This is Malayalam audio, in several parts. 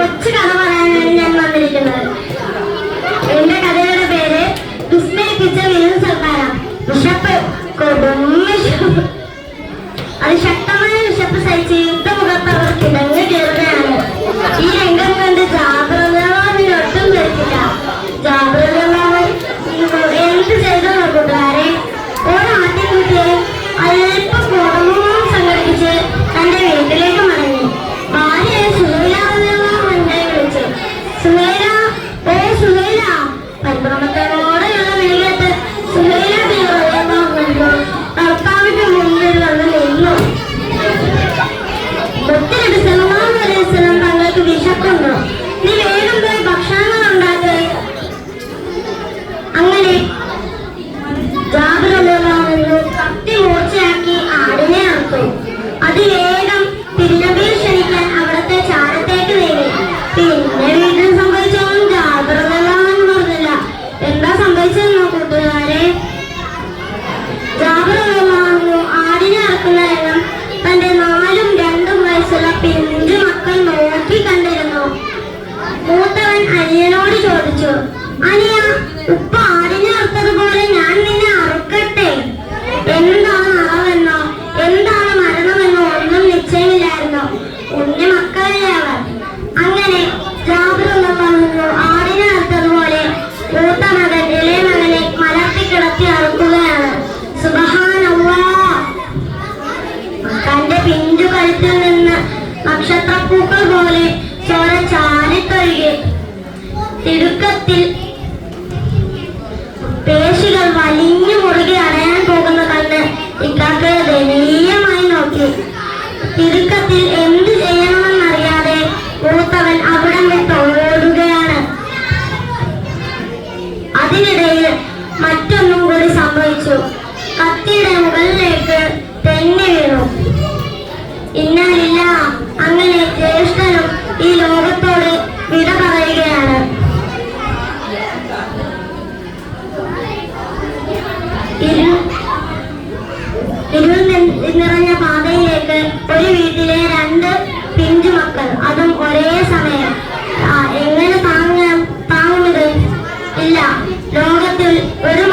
കൊച്ചു കഥ പറയാനാണ് ഞാൻ വന്നിരിക്കുന്നത്. എന്റെ കഥയുടെ പേര് വിസ്മയിപ്പിച്ച വീട് സൽക്കാര വിശപ്പ് കൊടും. വിശപ്പ് അത് ശക്തമായ വിഷപ്പ് സഹിച്ച് Ay, pero no te... തിടുക്കത്തിൽ പേശികൾ വലിഞ്ഞു മുറുകെ അടയാൻ പോകുന്ന കണ്ണ് ഇക്കാക്ക് ദയനീയമായി നോക്കി. തിടുക്കത്തിൽ Hey,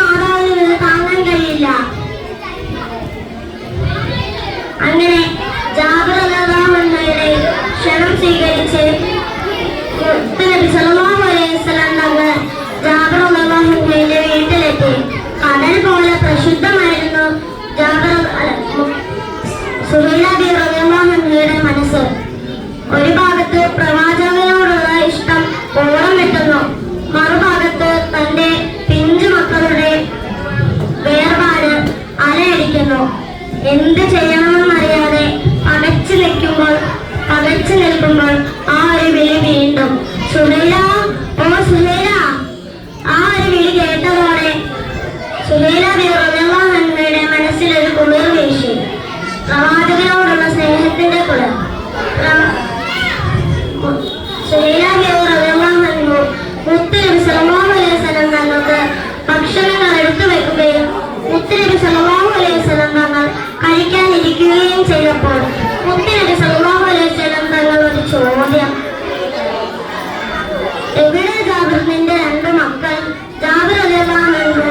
റസൂലിന്റെ രണ്ട് മക്കൾ ജാബിർ അലഹ്ലാമെന്ന്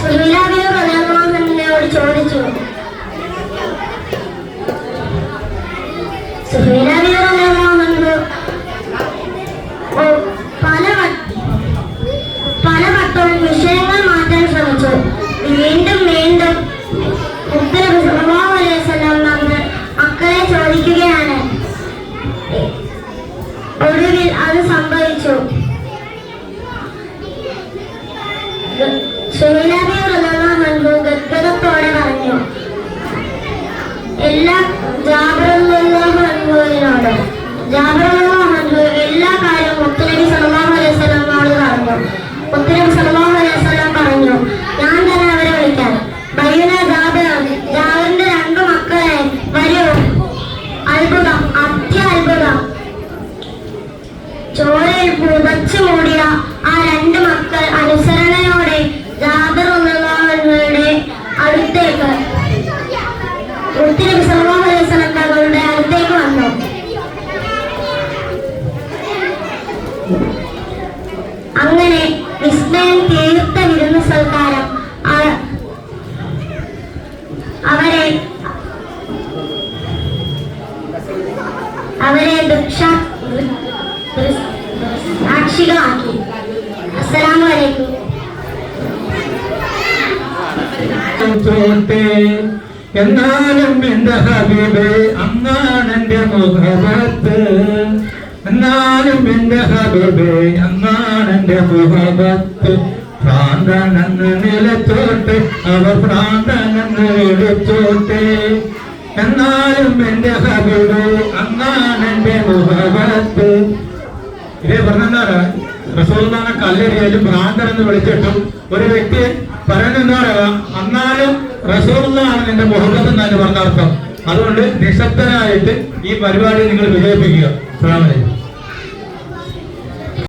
സുബിലാബിയോ അലഹ്ലാമെന്നോട് ചോദിച്ചു. സുബിലാബിയോ അലഹ്ലാമെന്ന് പല പല വട്ടവും വിഷയങ്ങൾ മാറ്റാൻ ശ്രമിച്ചു. വീണ്ടും വീണ്ടും മുത്തലബ് സല്ലല്ലാഹു അലൈഹി വസല്ലം വന്ന് മക്കളെ ചോദിക്കുകയാണ്. ഒടുവിൽ അത് സംഭവിച്ചു. อย่าให้ അങ്ങനെ വിസ്മയം തീർത്ത വിരുന്ന സൽക്കാരം അവരെ അവരെ സാക്ഷികളാക്കി. അസ്സലാമു വലൈക്കും എന്നാലും എന്റെ ഹബീബ് അന്നാണെന്റെ മുഖത്ത് എന്നാലും എന്റെ ഹബബേ എന്നാണെന്റെ മുഹബത്ത് പ്രാന്തനെന്ന് നിലത്തോട്ടെ അവർ പ്രാന്തനെന്ന് എടുത്തോട്ടെ. എന്നാലും എന്റെ ഹബബേ അന്നാണെന്റെ മുഹബത്ത് ഇതേ പറഞ്ഞെന്താണ് റസൂൽമാനെ കല്ലെറിയാലും ഭ്രാന്തൻ എന്ന് വിളിച്ചിട്ടും ഒരു വ്യക്തി പറയുന്നത് പറയുക അന്നാലും റസൂൽ എന്നാണ് നിന്റെ മുഹബത്ത് എന്നാണ് പറഞ്ഞ അർത്ഥം. അതുകൊണ്ട് നിശബ്ദനായിട്ട് ഈ പരിപാടി നിങ്ങൾ വിജയിപ്പിക്കുക. അസ്സലാമു അലൈക്കും.